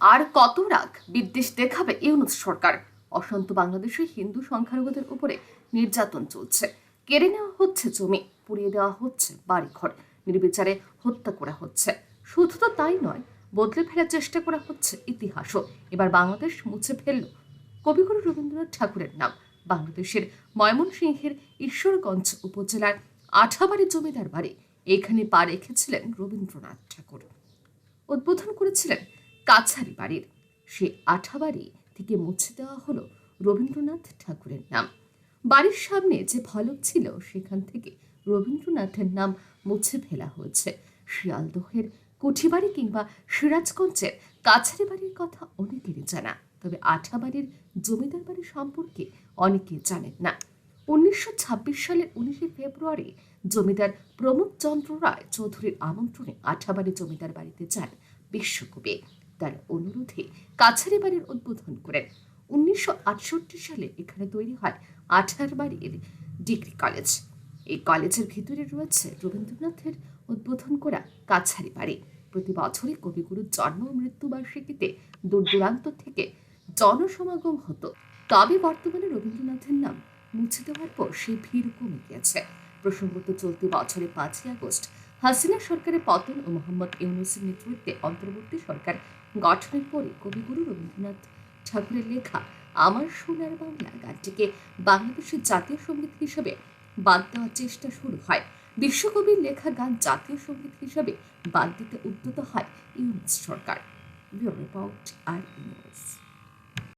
আর কত রাগ বিদ্বেষ দেখাবে ইউনুস সরকার? অশান্ত বাংলাদেশে হিন্দু সংখ্যালঘুদের উপরে নির্যাতন চলছে। কেড়ে নেওয়া হচ্ছে জমি, পুড়িয়ে দেওয়া হচ্ছে বাড়িঘর, নির্বিচারে হত্যা করা হচ্ছে। শুধু তো তাই নয়, বদলে ফেরার চেষ্টা করা হচ্ছে ইতিহাসও। এবার বাংলাদেশ মুছে ফেলল কবিগুরু রবীন্দ্রনাথ ঠাকুরের নাম। বাংলাদেশের ময়মনসিংহের ঈশ্বরগঞ্জ উপজেলার আঠাবাড়ি জমিদার বাড়ি। এখানে পা রেখেছিলেন রবীন্দ্রনাথ ঠাকুর। উদ্বোধন করেছিলেন কাছারি বাড়ির। সে আঠাবাড়ি থেকে মুছে দেওয়া হলো রবীন্দ্রনাথ ঠাকুরের নাম। বাড়ির সামনে যে ফলক ছিল, সেখান থেকে রবীন্দ্রনাথের নাম মুছে ফেলা হয়েছে। শিয়ালদহের কুঠিবাড়ি কিংবা সিরাজগঞ্জের কাছারি বাড়ির কথা অনেকেরই জানা। তবে আঠাবাড়ির জমিদার বাড়ি সম্পর্কে অনেকে জানেন না। উনিশশো ছাব্বিশ সালের উনিশে ফেব্রুয়ারি জমিদার প্রমোদ চন্দ্র রায় চৌধুরীর আমন্ত্রণে আঠাবাড়ি জমিদার বাড়িতে যান বিশ্বকবি। তার অনুরোধে কাছারি বাড়ির উদ্বোধন করেন। উনিশশো আটষট্টি সালে এখানে তৈরি হয় আঠার বাড়ির ডিগ্রি কলেজ। এই কলেজের ভিতরে রয়েছে রবীন্দ্রনাথের উদ্বোধন করা কাছারি বাড়ি। প্রতি বছরই কবিগুরুর জন্ম মৃত্যুবার্ষিকীতে দূর দূরান্ত থেকে জনসমাগম হতো। তবে বর্তমানে রবীন্দ্রনাথের নাম মুছে দেওয়ার পর সেই ভিড় কমে গিয়েছে। প্রসঙ্গত চলতি বছরে পাঁচই আগস্ট হাসিনা সরকারের পতন ও মোহাম্মদ ইউনুসের নেতৃত্বে অন্তর্বর্তী সরকার গঠনের পরে কবিগুরু রবীন্দ্রনাথ ঠাকুরের লেখা আমার সোনার বাংলা গানটিকে বাংলাদেশের জাতীয় সংগীত হিসেবে বাদ দেওয়ার চেষ্টা শুরু হয়। বিশ্বকবির লেখা গান জাতীয় সংগীত হিসেবে বাদ দিতে উদ্যত হয় ইউনুস সরকার। রিপোর্ট আর নিউজ